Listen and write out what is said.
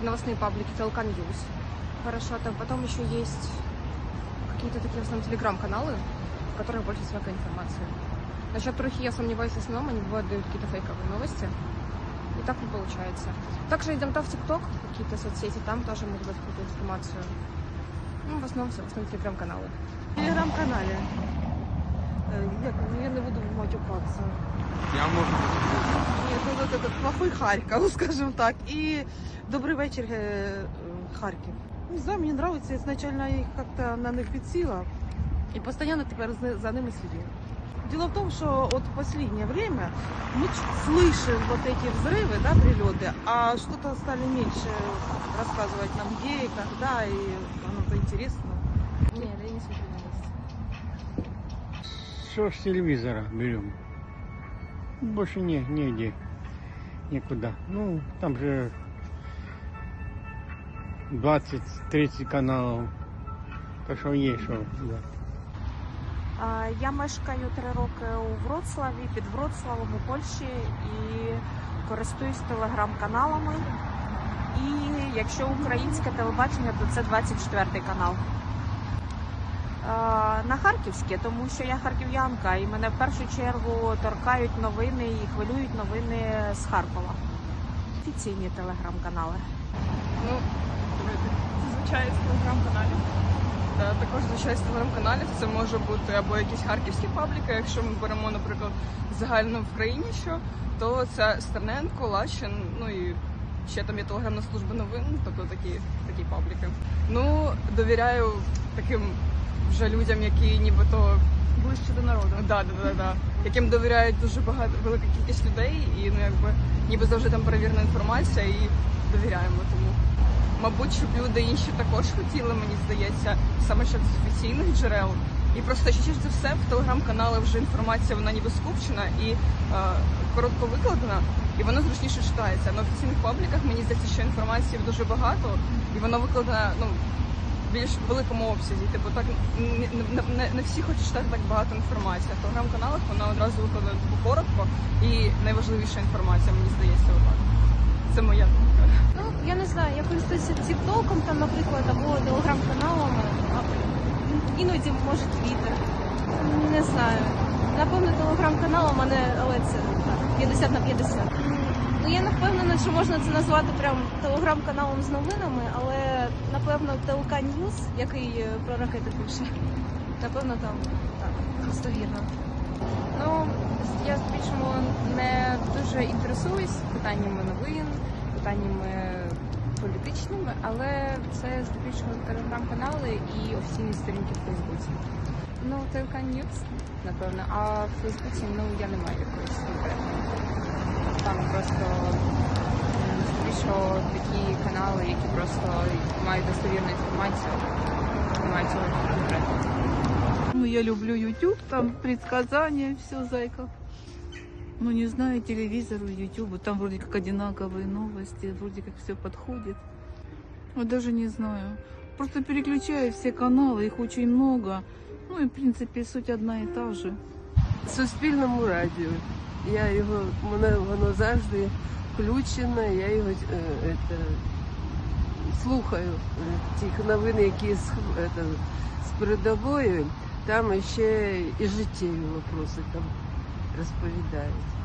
такие новостные паблики, Телкан Ньюс. Хорошо, там потом еще есть какие-то такие в основном телеграм-каналы, в которых больше всякой информации. Насчет трухи я сомневаюсь в основном, они бывают дают какие-то фейковые новости. И так не получается. Также идем то в ТикТок, какие-то соцсети, там тоже могут дать какую-то информацию. Ну, в основном все, в основном телеграм-каналы. В телеграм-каналі. Е, Як, ну, я не буду матюкатися. Я можу. Ні, ну, вот этот плохой Харьков, скажем так. И добрый вечер, э, э, Харьков. Не знаю, мне нравится, изначально я их как-то на них підсіла. И постоянно теперь за- за ними слежу. Дело в том, что вот в последнее время мы ч- слышим вот эти взрывы, да, прилеты, а что-то стали меньше рассказывать нам где и когда, и оно-то интересно. Не, да я не смотрю новости. Все с телевизора берем. Больше не, нигде. Никуда. Ну, там же 20-30 каналов. Так що є що. Да. Я мешкаю три роки у Вроцлаві, під Вроцлавом у Польщі і користуюсь телеграм-каналами. І якщо українське телебачення, то це 24 канал. На харківське, тому що я харків'янка, і мене в першу чергу торкають новини і хвилюють новини з Харкова. Офіційні телеграм-канали. Ну, зазвичай з телеграм-каналів. Також зазвичай з телеграм-каналів це може бути або якісь харківські пабліки, якщо ми беремо, наприклад, загально в країні, що то це Стерненко, Лащин, ну і ще там є телеграмна служба новин, тобто такі, такі пабліки. Ну, довіряю таким вже людям, які нібито Ближче до народу. Да, да, да, да. Яким довіряють дуже багато велика кількість людей, і ну якби ніби завжди там перевірена інформація і довіряємо тому. Мабуть, щоб люди інші також хотіли, мені здається, саме що з офіційних джерел. І просто ще за все в телеграм-каналах вже інформація вона ніби скупчена і е, коротко викладена, і вона зручніше читається. На офіційних пабліках мені здається, що інформації дуже багато, і вона викладена ну більш великому обсязі. Типу, так не, не, не, всі хочуть читати так багато інформації. В телеграм-каналах вона одразу викладена типу, коротко і найважливіша інформація, мені здається, отак. Це моя думка. Ну, я не знаю, я користуюся тіктоком, там, наприклад, або телеграм-каналами, а іноді може твіттер. Не знаю. Напевно, телеграм-канал у мене, але це так, 50 на 50. Ну я не впевнена, що можна це назвати прям телеграм-каналом з новинами, але напевно ТЛК Ньюс, який е, про ракети пише, напевно там так, достовірно. Ну, я здебільшого не дуже інтересуюсь питаннями новин, питаннями політичними, але це здебільшого телеграм-канали і офіційні сторінки в Фейсбуці. Ну, ТЛК Ньюс, напевно, а в Фейсбуці ну я не маю якоїсь конкретної. Там просто м, здебільшого такі канали, які просто мають достовірну інформацію, немає цього конкретного. Ну, я люблю YouTube, там предсказания, все, зайка. Ну, не знаю, телевизору, YouTube, там вроде как одинаковые новости, вроде как все подходит. Вот даже не знаю. Просто переключаю все каналы, их очень много. Ну и, в принципе, суть одна и та же. Суспільному радіо. Я його, мене воно завжди включено, я його е, это, слухаю е, тих новин, які з, это, з передовою. Там ще і життєві вопроси там розповідають.